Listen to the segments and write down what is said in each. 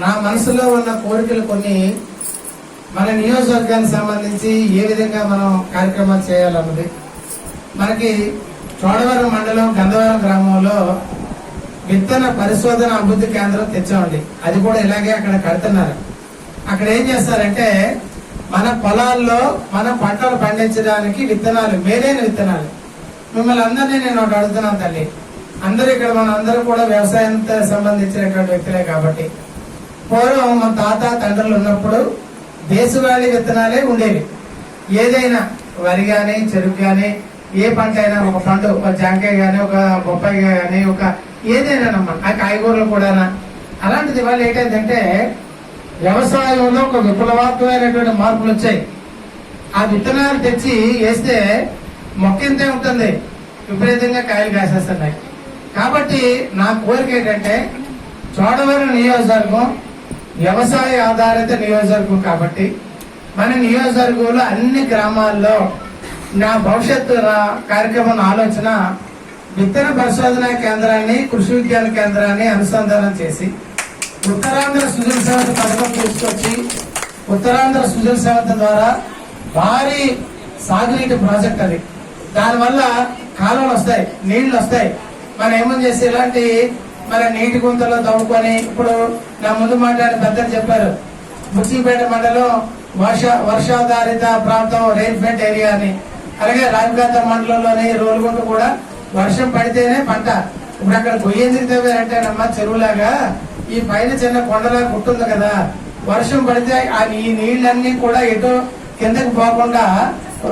నా మనసులో ఉన్న కోరికలు కొన్ని మన నియోజకవర్గానికి సంబంధించి ఏ విధంగా మనం కార్యక్రమాలు చేయాలన్నది. మనకి చోడవరం మండలం గంధవరం గ్రామంలో విత్తన పరిశోధన అభివృద్ధి కేంద్రం తెచ్చామండి. అది కూడా ఇలాగే అక్కడ కడుతున్నారు. అక్కడ ఏం చేస్తారంటే మన పొలాల్లో మన పంటలు పండించడానికి విత్తనాలు మేలైన విత్తనాలు. మిమ్మల్ని అందరినీ నేను ఒకటి అడుగుతున్నాను తల్లి. అందరూ ఇక్కడ మన అందరూ కూడా వ్యవసాయంతో సంబంధించినటువంటి వ్యక్తులే కాబట్టి. పూర్వం మా తాత తండ్రులు ఉన్నప్పుడు దేశవాళీ విత్తనాలే ఉండేవి. ఏదైనా వరి కానీ చెరుకు కానీ ఏ పంట అయినా ఒక పండు ఒక జాంకాయ కానీ ఒక బొప్పాయి కానీ ఒక ఏదైనా ఆ కాయగూరలు కూడానా. అలాంటిది ఇవాళ ఏంటంటే వ్యవసాయంలో ఒక విప్లవాత్మకమైనటువంటి మార్పులు వచ్చాయి. ఆ విత్తనాలు తెచ్చి వేస్తే మొక్క ఇంతే ఉంటుంది. విపరీతంగా కాయలు కాసేస్తున్నాయి. కాబట్టి నా కోరిక ఏంటంటే చోడవరం నియోజకవర్గం వ్యవసాయ ఆధారిత నియోజకవర్గం కాబట్టి మన నియోజకవర్గంలో అన్ని గ్రామాల్లో నా భవిష్యత్తు కార్యక్రమం ఆలోచన విత్తన పరిశోధన కేంద్రాన్ని కృషి విజ్ఞాన కేంద్రాన్ని అనుసంధానం చేసి ఉత్తరాంధ్ర సుజల సేవత పథకం తీసుకొచ్చి ఉత్తరాంధ్ర సుజల సేవత ద్వారా భారీ సాగునీటి ప్రాజెక్ట్ అది. దానివల్ల కాలువలు వస్తాయి నీళ్ళు వస్తాయి. మనం ఏమని చేసి ఇలాంటి మరి నీటి గుంతలో తవ్వుకొని ఇప్పుడు నా ముందు మాట్లాడిన పెద్దలు చెప్పారు. బుచ్చిపేట మండలం వర్ష వర్షాధారిత ప్రాంతం రైన్ఫెంట్ ఏరియా అని అలాగే రాజకాంత మండలంలోని రోలుగుంట కూడా వర్షం పడితేనే పంట. ఇప్పుడు అక్కడ గొయ్యేందుకు తవ్వారంటేనమ్మా చెరువులాగా. ఈ పైన చిన్న కొండలా గుట్టుంది కదా. వర్షం పడితే ఆ ఈ నీళ్ళన్నీ కూడా ఎటు కిందకి పోకుండా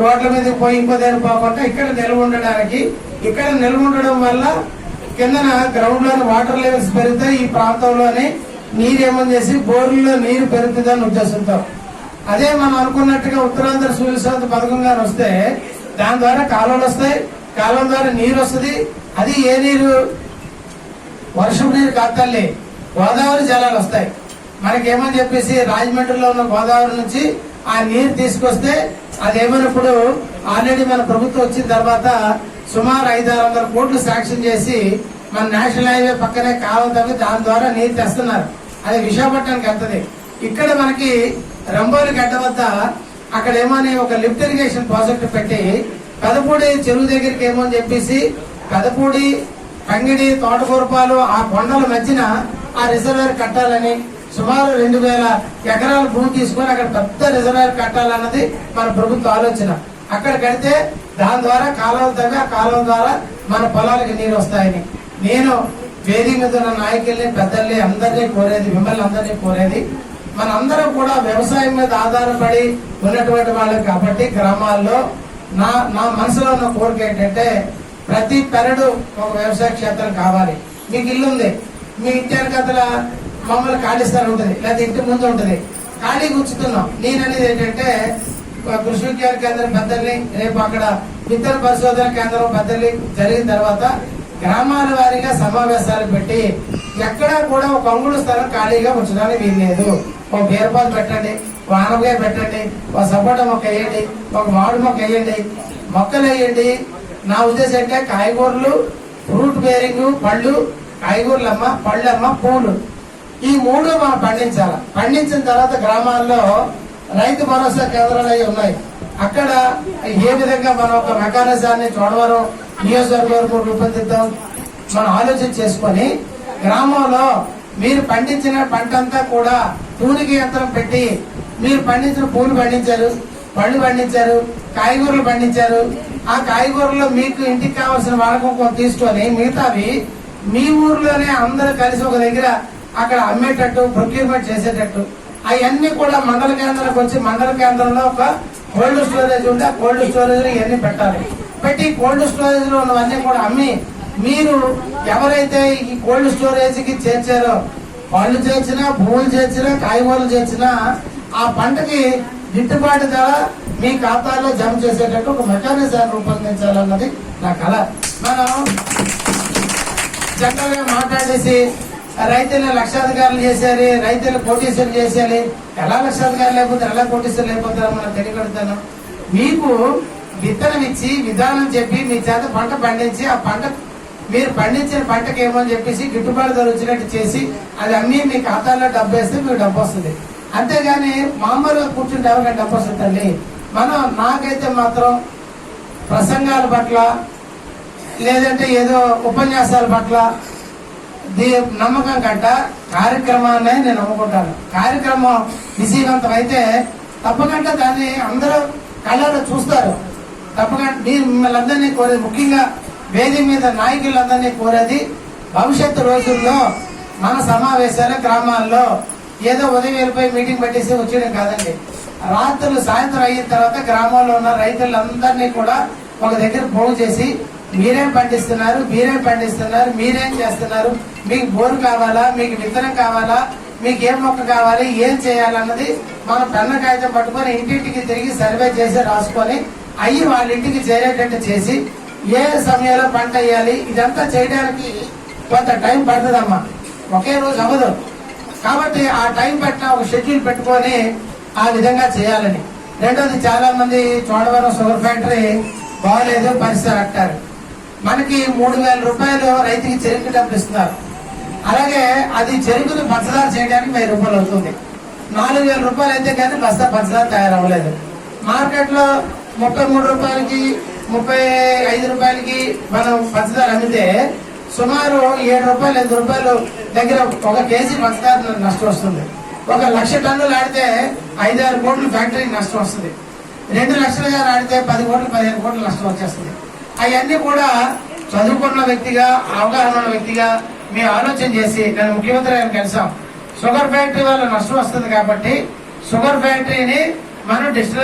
రోడ్ల మీదకి పోయి ఇంకో దగ్గర పోకుండా ఇక్కడ నిల్వ ఉండడానికి ఇక్కడ నిల్వ ఉండడం వల్ల కిందన గ్రౌండ్లో వాటర్ లెవెల్స్ పెరుగుతాయి ఈ ప్రాంతంలోనే నీరు ఏమని చేసి బోర్లలో నీరు పెరుగుతుందని ఉద్దేశంతో. అదే మనం అనుకున్నట్టుగా ఉత్తరాంధ్ర సూర్యశాంతి పథకం గారు వస్తే దాని ద్వారా కాలువలు వస్తాయి కాలం ద్వారా నీరు వస్తుంది. అది ఏ నీరు? వర్షం నీరు కాతల్లి గోదావరి జలాలు వస్తాయి. మనకేమని చెప్పేసి రాజమండ్రిలో ఉన్న గోదావరి నుంచి ఆ నీరు తీసుకొస్తే అదేమన్నప్పుడు ఆల్రెడీ మన ప్రభుత్వం వచ్చిన తర్వాత సుమారు ఐదు ఆరు వందల కోట్లు శాంక్షన్ చేసి మన నేషనల్ హైవే పక్కనే కాలువ తవ్వి దాని ద్వారా నీరు తెస్తున్నారు. అది విశాఖపట్నానికి వెళ్తుంది. ఇక్కడ మనకి రంబోలి గడ్డ వద్ద అక్కడ ఏమని ఒక లిఫ్ట్ ఇరిగేషన్ ప్రాజెక్ట్ పెట్టి పెదపూడి చెరువు దగ్గరికి ఏమో అని చెప్పేసి పెదపూడి కంగిడి తోటకూరపాలు ఆ కొండల మధ్యన ఆ రిజర్వేర్ కట్టాలని సుమారు రెండు వేల ఎకరాల భూమి తీసుకొని అక్కడ పెద్ద రిజర్వేర్ కట్టాలన్నది మన ప్రభుత్వ ఆలోచన. అక్కడ కడితే దాని ద్వారా కాలువలు తవ్వి ఆ కాలువ ద్వారా మన పొలాలకు నీరు వస్తాయని. నేను వేదిక మీద ఉన్న నాయకుల్ని పెద్దల్ని అందరినీ కోరేది మిమ్మల్ని అందరినీ కోరేది మనందరం కూడా వ్యవసాయం మీద ఆధారపడి ఉన్నటువంటి వాళ్ళు కాబట్టి గ్రామాల్లో నా నా మనసులో ఉన్న కోరిక ఏంటంటే ప్రతి పెరడు ఒక వ్యవసాయ క్షేత్రం కావాలి. మీకు ఇల్లు ఉంది. మీ ఇంటి వెనకతల మమ్మల్ని ఖాళీ స్థలం ఉంటుంది. లేదా ఇంటి ముందు ఉంటుంది. ఖాళీ కూర్చుతున్నాం నేను అనేది ఏంటంటే కృషి విజ్ఞాన కేంద్రం పెద్దల్ని రేపు అక్కడ విత్తన పరిశోధన కేంద్రం పెద్దల్ని జరిగిన తర్వాత గ్రామాల వారీగా సమావేశాలు పెట్టి ఎక్కడా కూడా ఒక అంగుడు స్థలం ఖాళీగా ఉంచడానికి వీల్లేదు ఒక బీరపాలు పెట్టండి ఒక ఆనపకాయ పెట్టండి ఒక సపోటా మొక్క వేయండి ఒక మామిడి మొక్క వేయండి మొక్కలు వేయండి. నా ఉద్దేశం అంటే కాయగూరలు ఫ్రూట్ బేరింగ్ పళ్ళు కాయగూరలమ్మ పళ్ళమ్మ పూలు. ఈ మూడు మనం పండించాలి. పండించిన తర్వాత గ్రామాల్లో రైతు భరోసా కేంద్రాలు అవి ఉన్నాయి. అక్కడ ఏ విధంగా మనం ఒక మెకానిజాన్ని చూడవరం నియోజకవర్గం రూపొందిద్దాం మనం ఆలోచన చేసుకొని గ్రామంలో మీరు పండించిన పంట అంతా కూడా తూనికి యంత్రం పెట్టి మీరు పండించిన పూలు పండించారు పళ్ళు పండించారు కాయగూరలు పండించారు. ఆ కాయగూరలో మీకు ఇంటికి కావాల్సిన వాడకం తీసుకొని మిగతావి మీ ఊర్లోనే అందరూ కలిసి ఒక దగ్గర అక్కడ అమ్మేటట్టు ప్రొక్యూర్మెంట్ చేసేటట్టు అవన్నీ కూడా మండల కేంద్రానికి వచ్చి మండల కేంద్రంలో ఒక కోల్డ్ స్టోరేజ్ ఉంటే కోల్డ్ స్టోరేజ్ ఇవన్నీ పెట్టాలి. పెట్టి కోల్డ్ స్టోరేజ్లో ఉన్నవన్నీ కూడా అమ్మి మీరు ఎవరైతే ఈ కోల్డ్ స్టోరేజ్కి చేర్చారో పళ్ళు చేర్చినా భూములు చేర్చినా కాయగూరలు చేర్చినా ఆ పంటకి గిట్టుబాటు ధర మీ ఖాతాలో జమ చేసేటట్టు ఒక మెకానిజం రూపొందించాలన్నది నా కళ మనం జనరల్గా మాట్లాడేసి రైతులను లక్షాధికారులు చేశారు రైతులు కోటీసులు చేసేయాలి ఎలా లక్షాధికారులు లేకపోతే ఎలా కోటీసులు లేకపోతారో మనం తెలియగలుగుతాను మీకు విత్తనం ఇచ్చి విధానం చెప్పి మీ చేత పంట పండించి ఆ పంట మీరు పండించిన పంటకి ఏమో అని చెప్పేసి గిట్టుబాటు ధర వచ్చినట్టు చేసి అది అమ్మి మీ ఖాతాలో డబ్బు వేస్తే మీకు డబ్బు వస్తుంది. అంతేగాని మామూలుగా కూర్చుంటే ఎవరికైనా డబ్బు వస్తుంది తల్లి. మనం నాకైతే మాత్రం ప్రసంగాల పట్ల లేదంటే ఏదో ఉపన్యాసాల పట్ల దీ నమ్మకం కంట కార్యక్రమాన్ని నేను నమ్ముకుంటాను. కార్యక్రమం విజయవంతం అయితే తప్పకుండా దాన్ని అందరూ కళ్ళలో చూస్తారు. తప్పకుండా నేను మిమ్మల్ని అందరినీ కోరేది ముఖ్యంగా వేదిక మీద నాయకులందరినీ కోరేది భవిష్యత్తు రోజుల్లో మన సమావేశాలు గ్రామాల్లో ఏదో ఉదయం వెళ్ళిపోయి మీటింగ్ పెట్టేసి వచ్చేయడం కాదండి. రాత్రులు సాయంత్రం అయిన తర్వాత గ్రామాల్లో ఉన్న రైతులందరినీ కూడా ఒక దగ్గర పోగు చేసి మీరేం పండిస్తున్నారు మీరేం పండిస్తున్నారు మీరేం చేస్తున్నారు? మీకు బోరు కావాలా మీకు విత్తనం కావాలా మీకు ఏం మొక్క కావాలి ఏం చేయాలన్నది మనం పెన్న కాగితం పట్టుకొని ఇంటింటికి తిరిగి సర్వే చేసి రాసుకొని అయ్యి వాళ్ళ ఇంటికి చేరేటట్టు చేసి ఏ సమయంలో పంట వేయాలి ఇదంతా చేయడానికి కొంత టైం పడుతుందమ్మా. ఒకే రోజు అవ్వదు. కాబట్టి ఆ టైం పట్ల ఒక షెడ్యూల్ పెట్టుకొని ఆ విధంగా చేయాలని. రెండోది చాలా మంది చోడవరం షుగర్ ఫ్యాక్టరీ బాగలేదు పరిస్థితి అంటారు మనకి మూడు వేల రూపాయలు రైతుకి చెరుకు డబ్బులు ఇస్తున్నారు. అలాగే అది చెరుకును పంచదార చేయడానికి వెయ్యి రూపాయలు అవుతుంది. నాలుగు వేల రూపాయలు అయితే కానీ బస్తా పంచదార తయారవ్వలేదు. మార్కెట్లో ముప్పై మూడు రూపాయలకి ముప్పై ఐదు రూపాయలకి మనం పంచదార అమ్మితే సుమారు ఏడు రూపాయలు ఎనిమిది రూపాయలు దగ్గర ఒక కేజీ పంచదార నష్టం వస్తుంది. ఒక లక్ష టన్నులు ఆడితే ఐదారు కోట్లు ఫ్యాక్టరీకి నష్టం వస్తుంది. రెండు లక్షలుగా ఆడితే పది కోట్లు పదిహేను కోట్లు నష్టం వచ్చేస్తుంది. అవన్నీ కూడా చదువుకున్న వ్యక్తిగా అవగాహన ఉన్న వ్యక్తిగా మేము ఆలోచన చేసి నేను ముఖ్యమంత్రి గారిని కలిసాం. షుగర్ ఫ్యాక్టరీ వల్ల నష్టం వస్తుంది కాబట్టి షుగర్ ఫ్యాక్టరీని మనం డిజిటల్